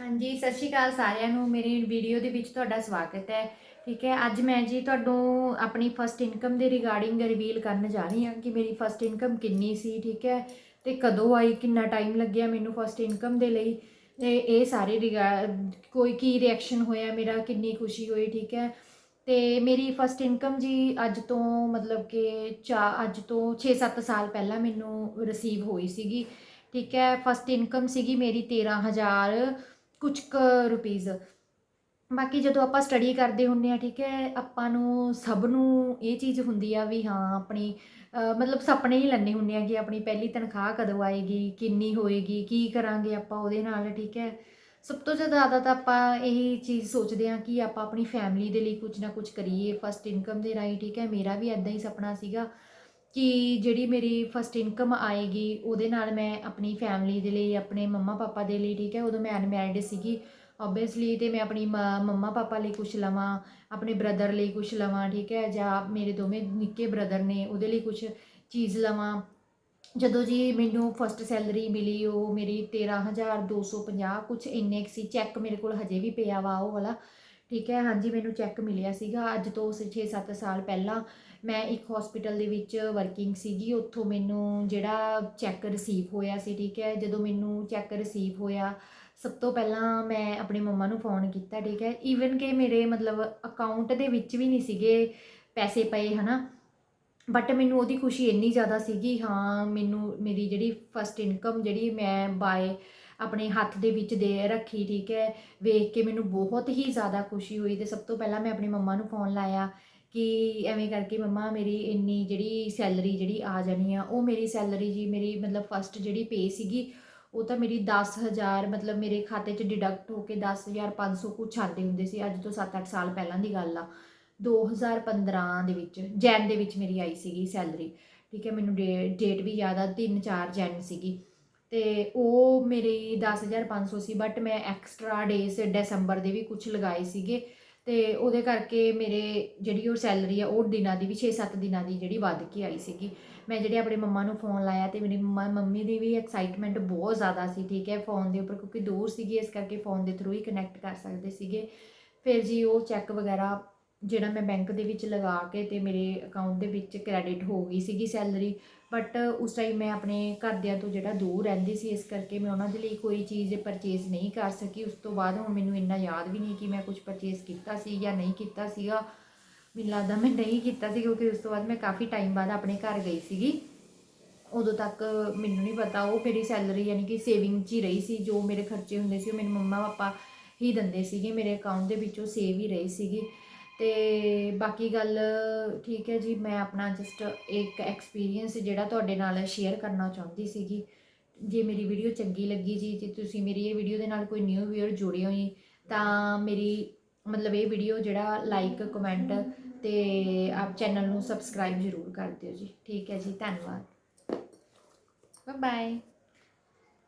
ਹਾਂਜੀ, ਸਤਿ ਸ਼੍ਰੀ ਅਕਾਲ ਸਾਰਿਆਂ ਨੂੰ। ਮੇਰੀ ਵੀਡੀਓ ਦੇ ਵਿੱਚ ਤੁਹਾਡਾ ਸਵਾਗਤ ਹੈ। ਠੀਕ ਹੈ, ਅੱਜ ਮੈਂ ਜੀ ਤੁਹਾਨੂੰ ਆਪਣੀ ਫਸਟ ਇਨਕਮ ਦੇ ਰਿਗਾਰਡਿੰਗ ਰਿਵੀਲ ਕਰਨ ਜਾ ਰਹੀ ਹਾਂ ਕਿ ਮੇਰੀ ਫਸਟ ਇਨਕਮ ਕਿੰਨੀ ਸੀ, ਠੀਕ ਹੈ? ਤੇ ਕਦੋਂ ਆਈ, ਕਿੰਨਾ ਟਾਈਮ ਲੱਗਿਆ ਮੈਨੂੰ ਫਸਟ ਇਨਕਮ ਦੇ ਲਈ? ਤੇ ਇਹ ਸਾਰੇ ਰਿਗਾਰਡ ਕੋਈ ਕੀ ਰਿਐਕਸ਼ਨ ਹੋਇਆ, ਮੇਰਾ ਕਿੰਨੀ ਖੁਸ਼ੀ ਹੋਈ, ਠੀਕ ਹੈ? ਤੇ ਮੇਰੀ ਫਸਟ ਇਨਕਮ ਜੀ ਅੱਜ ਤੋਂ ਮਤਲਬ ਕਿ ਚਾ, ਅੱਜ ਤੋਂ 6-7 ਸਾਲ ਪਹਿਲਾਂ ਮੈਨੂੰ ਰਿਸੀਵ ਹੋਈ ਸੀਗੀ। ਠੀਕ ਹੈ ਫਸਟ ਇਨਕਮ ਸੀਗੀ ਮੇਰੀ 13000 ਕੁਝ ਕੁ ਰੁਪੀਜ਼ ਬਾਕੀ ਜਦੋਂ ਆਪਾਂ ਸਟੱਡੀ ਕਰਦੇ ਹੁੰਨੇ ਆ ਠੀਕ ਹੈ, ਆਪਾਂ ਨੂੰ ਸਭ ਨੂੰ ਇਹ ਚੀਜ਼ ਹੁੰਦੀ ਆ ਵੀ ਹਾਂ, ਆਪਣੀ ਮਤਲਬ ਸੁਪਨੇ ਹੀ ਲੈਣੇ ਹੁੰਨੇ ਆ ਕਿ ਆਪਣੀ ਪਹਿਲੀ ਤਨਖਾਹ ਕਦੋਂ ਆਏਗੀ, ਕਿੰਨੀ ਹੋਏਗੀ, ਕੀ ਕਰਾਂਗੇ ਆਪਾਂ ਉਹਦੇ ਨਾਲ, ਠੀਕ ਹੈ। ਸਭ ਤੋਂ ਜ਼ਿਆਦਾ ਤਾਂ ਆਪਾਂ ਇਹੀ ਚੀਜ਼ ਸੋਚਦੇ ਆ ਕਿ ਆਪਾਂ ਆਪਣੀ ਫੈਮਿਲੀ ਦੇ ਲਈ ਕੁਝ ਨਾ ਕੁਝ ਕਰੀਏ ਫਸਟ ਇਨਕਮ ਦੇ ਰਾਹੀਂ, ਠੀਕ ਹੈ, ਮੇਰਾ ਵੀ ਐਦਾਂ ਹੀ ਸੁਪਨਾ ਸੀਗਾ। ਕਿ ਜਿਹੜੀ ਮੇਰੀ ਫਸਟ ਇਨਕਮ ਆਏਗੀ, ਉਹਦੇ ਨਾਲ ਮੈਂ ਆਪਣੀ ਫੈਮਿਲੀ ਦੇ ਲਈ, ਆਪਣੇ ਮੰਮਾ ਪਾਪਾ ਦੇ ਲਈ, ਠੀਕ ਹੈ, ਉਦੋਂ ਮੈਂ ਅਨਮੈਰਿਡ ਸੀਗੀ ਓਬਵੀਅਸਲੀ ਤੇ ਮੈਂ ਆਪਣੀ ਮ- ਮੰਮਾ ਪਾਪਾ ਲਈ ਕੁਝ ਲਵਾਂ, ਆਪਣੇ ਬ੍ਰਦਰ ਲਈ ਕੁਝ ਲਵਾਂ, ਠੀਕ ਹੈ, ਜਾਂ ਮੇਰੇ ਦੋਵੇਂ ਨਿੱਕੇ ਬ੍ਰਦਰ ਨੇ ਉਹਦੇ ਲਈ ਕੁਝ ਚੀਜ਼ ਲਵਾਂ। ਜਦੋਂ ਜੀ ਮੈਨੂੰ ਫਸਟ ਸੈਲਰੀ ਮਿਲੀ, ਉਹ ਮੇਰੀ 13250 ਕੁਝ ਇੰਨੇ ਕੁ ਸੀ ਚੈੱਕ ਮੇਰੇ ਕੋਲ ਹਜੇ ਵੀ ਪਿਆ ਵਾ ਉਹ ਵਾਲਾ। ਠੀਕ ਹੈ, ਹਾਂਜੀ, ਮੈਨੂੰ ਚੈੱਕ ਮਿਲਿਆ ਸੀਗਾ। ਅੱਜ ਤੋਂ 6-7 ਸਾਲ ਪਹਿਲਾਂ ਮੈਂ ਇੱਕ ਹਸਪੀਟਲ ਦੇ ਵਿੱਚ ਵਰਕਿੰਗ ਸੀਗੀ। ਉੱਥੋਂ ਮੈਨੂੰ ਜਿਹੜਾ ਚੈੱਕ ਰਿਸੀਵ ਹੋਇਆ ਸੀ, ਠੀਕ ਹੈ, ਜਦੋਂ ਮੈਨੂੰ ਚੈੱਕ ਰਿਸੀਵ ਹੋਇਆ, ਸਭ ਤੋਂ ਪਹਿਲਾਂ ਮੈਂ ਆਪਣੀ ਮੰਮਾ ਨੂੰ ਫੋਨ ਕੀਤਾ, ਠੀਕ ਹੈ। ਈਵਨ ਕਿ ਮੇਰੇ ਮਤਲਬ ਅਕਾਊਂਟ ਦੇ ਵਿੱਚ ਵੀ ਨਹੀਂ ਸੀਗੇ ਪੈਸੇ ਪਏ, ਹਨਾ। ਬਟ ਮੈਨੂੰ ਉਹਦੀ ਖੁਸ਼ੀ ਇੰਨੀ ਜ਼ਿਆਦਾ ਸੀਗੀ, ਹਾਂ, ਮੈਨੂੰ ਮੇਰੀ ਜਿਹੜੀ ਫਸਟ ਇਨਕਮ ਜਿਹੜੀ ਮੈਂ ਬਾਏ ਆਪਣੇ ਹੱਥ ਦੇ ਵਿੱਚ ਦੇ ਰੱਖੀ, ਠੀਕ ਹੈ। ਵੇਖ ਕੇ ਮੈਨੂੰ ਬਹੁਤ ਹੀ ਜ਼ਿਆਦਾ ਖੁਸ਼ੀ ਹੋਈ ਤੇ ਸਭ ਤੋਂ ਪਹਿਲਾਂ ਮੈਂ ਆਪਣੀ ਮੰਮਾ ਨੂੰ ਫੋਨ ਲਾਇਆ ਕਿ ਐਵੇਂ ਕਰਕੇ ਮੰਮਾ ਮੇਰੀ ਇੰਨੀ ਜਿਹੜੀ ਸੈਲਰੀ ਜਿਹੜੀ ਆ ਜਾਣੀ ਆ, ਉਹ ਮੇਰੀ ਸੈਲਰੀ ਜੀ, ਮੇਰੀ ਮਤਲਬ ਫਸਟ ਜਿਹੜੀ ਪੇ ਸੀਗੀ, ਉਹ ਤਾਂ ਮੇਰੀ 10000 ਮਤਲਬ ਮੇਰੇ ਖਾਤੇ 'ਚ ਡਿਡਕਟ ਹੋ ਕੇ 10500 ਕੁਛ ਆਉਂਦੇ ਹੁੰਦੇ ਸੀ, ਅੱਜ ਤੋਂ 7-8 ਸਾਲ ਪਹਿਲਾਂ ਦੀ ਗੱਲ ਆ। 2015 ਦੇ ਵਿੱਚ, ਜੈਨ ਦੇ ਵਿੱਚ ਮੇਰੀ ਆਈ ਸੀਗੀ ਸੈਲਰੀ ਠੀਕ ਹੈ। ਮੈਨੂੰ ਡੇਟ ਵੀ ਯਾਦ ਆ 3-4 ਜੈਨ ਸੀਗੀ। ਤੇ ਉਹ ਮੇਰੀ 10500 ਸੀ ਬਟ ਮੈਂ ਐਕਸਟਰਾ ਡੇਸ ਦਸੰਬਰ ਦੇ ਵੀ ਕੁਝ ਲਗਾਏ ਸੀਗੇ ਤੇ ਉਹਦੇ ਕਰਕੇ ਮੇਰੇ ਜਿਹੜੀ ਉਹ ਸੈਲਰੀ ਆ, ਉਹ ਦਿਨਾਂ ਦੀ ਵੀ 6-7 ਦਿਨਾਂ ਦੀ ਜਿਹੜੀ ਵੱਧ ਕੇ ਆਈ ਸੀਗੀ। ਮੈਂ ਜਿਹੜੇ ਆਪਣੇ ਮੰਮਾ ਨੂੰ ਫੋਨ ਲਾਇਆ ਤੇ ਮੇਰੀ ਮੰਮਾ, ਮੰਮੀ ਦੀ ਵੀ ਐਕਸਾਈਟਮੈਂਟ ਬਹੁਤ ਜ਼ਿਆਦਾ ਸੀ, ਠੀਕ ਹੈ ਫੋਨ ਦੇ ਉੱਪਰ ਕਿਉਂਕਿ ਦੂਰ ਸੀਗੀ, ਇਸ ਕਰਕੇ ਫੋਨ ਦੇ ਥਰੂ ਹੀ ਕਨੈਕਟ ਕਰ ਸਕਦੇ ਸੀਗੇ। ਫਿਰ ਜੀ ਉਹ ਚੈੱਕ ਵਗੈਰਾ ਜਿਹੜਾ ਮੈਂ ਬੈਂਕ ਦੇ ਵਿੱਚ ਲਗਾ ਕੇ ਤੇ ਮੇਰੇ ਅਕਾਊਂਟ ਦੇ ਵਿੱਚ ਕ੍ਰੈਡਿਟ ਹੋ ਗਈ ਸੀਗੀ ਸੈਲਰੀ ਬਟ ਉਸ ਟਾਈਮ ਮੈਂ ਆਪਣੇ ਘਰਦਿਆਂ ਤੋਂ ਜਿਹੜਾ ਦੂਰ ਰਹਿੰਦੀ ਸੀ, ਇਸ ਕਰਕੇ ਮੈਂ ਉਹਨਾਂ ਦੇ ਲਈ ਕੋਈ ਚੀਜ਼ ਪਰਚੇਜ਼ ਨਹੀਂ ਕਰ ਸਕੀ। ਉਸ ਤੋਂ ਬਾਅਦ ਹੁਣ ਮੈਨੂੰ ਇੰਨਾ ਯਾਦ ਵੀ ਨਹੀਂ ਕਿ ਮੈਂ ਕੁਝ ਪਰਚੇਸ ਕੀਤਾ ਸੀ ਜਾਂ ਨਹੀਂ ਕੀਤਾ ਸੀਗਾ। ਮੈਨੂੰ ਲੱਗਦਾ ਮੈਂ ਨਹੀਂ ਕੀਤਾ ਸੀ, ਕਿਉਂਕਿ ਉਸ ਤੋਂ ਬਾਅਦ ਮੈਂ ਕਾਫੀ ਟਾਈਮ ਬਾਅਦ ਆਪਣੇ ਘਰ ਗਈ ਸੀਗੀ। ਉਦੋਂ ਤੱਕ ਮੈਨੂੰ ਨਹੀਂ ਪਤਾ, ਉਹ ਮੇਰੀ ਸੈਲਰੀ ਯਾਨੀ ਕਿ ਸੇਵਿੰਗ 'ਚ ਹੀ ਰਹੀ ਸੀ, ਜੋ ਮੇਰੇ ਖਰਚੇ ਹੁੰਦੇ ਸੀ, ਉਹ ਮੇਰੇ ਮੰਮਾ ਪਾਪਾ ਹੀ ਦਿੰਦੇ ਸੀਗੇ, ਮੇਰੇ ਅਕਾਊਂਟ ਦੇ ਵਿੱਚੋਂ ਸੇਵ ਹੀ ਰਹੀ ਸੀਗੀ। ਤੇ ਬਾਕੀ ਗੱਲ ਠੀਕ ਹੈ ਜੀ, ਮੈਂ ਆਪਣਾ ਜਸਟ ਇੱਕ ਐਕਸਪੀਰੀਅੰਸ ਜਿਹੜਾ ਤੁਹਾਡੇ ਨਾਲ ਸ਼ੇਅਰ ਕਰਨਾ ਚਾਹੁੰਦੀ ਸੀਗੀ। ਜੇ ਮੇਰੀ ਵੀਡੀਓ ਚੰਗੀ ਲੱਗੀ ਜੀ, ਜੇ ਤੁਸੀਂ ਮੇਰੀ ਇਹ ਵੀਡੀਓ ਦੇ ਨਾਲ ਕੋਈ ਨਿਊ ਵੀਅਰ ਜੁੜੇ ਹੋਈ, ਤਾਂ ਮੇਰੀ ਮਤਲਬ ਇਹ ਵੀਡੀਓ ਜਿਹੜਾ ਲਾਈਕ ਕਮੈਂਟ ਤੇ ਆਪ ਚੈਨਲ ਨੂੰ ਸਬਸਕ੍ਰਾਈਬ ਜ਼ਰੂਰ ਕਰ ਦਿਓ ਜੀ। ਠੀਕ ਹੈ ਜੀ, ਧੰਨਵਾਦ। Bye bye